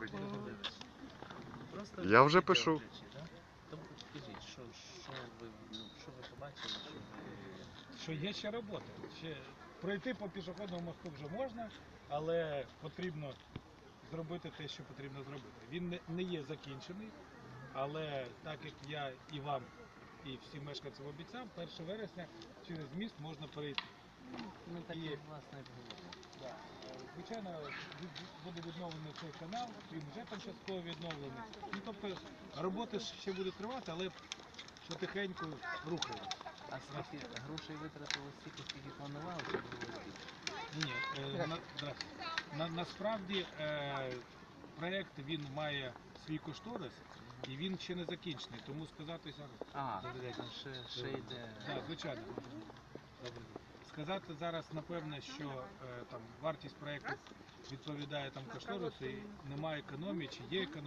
Добрий день. Я вже пишу. Тому що, що ви ну, що ви побачили, що ви Що є ще робота. Ще пройти по пішохідному мосту вже можна, але потрібно зробити те, що потрібно зробити. Він не, не є закінчений, але так як я і вам, і всім мешканцям обіцяв, 1 вересня через міст можна перейти. ми так І- і власне. Да. Е, Звичайно, відновлений цей канал, він вже там частково відновлений. Ну, тобто роботи ще буде тривати, але потихеньку рухаємо. А скільки грошей витратили стільки, скільки планували, чи було скільки? Ні, е, на, на, насправді е, проект він має свій кошторис і він ще не закінчений, тому сказати зараз. А, ще, ще йде. Так, звичайно. Сказати зараз, напевне, що е, там вартість проекту відповідає там кошторису і немає економії, чи є економія.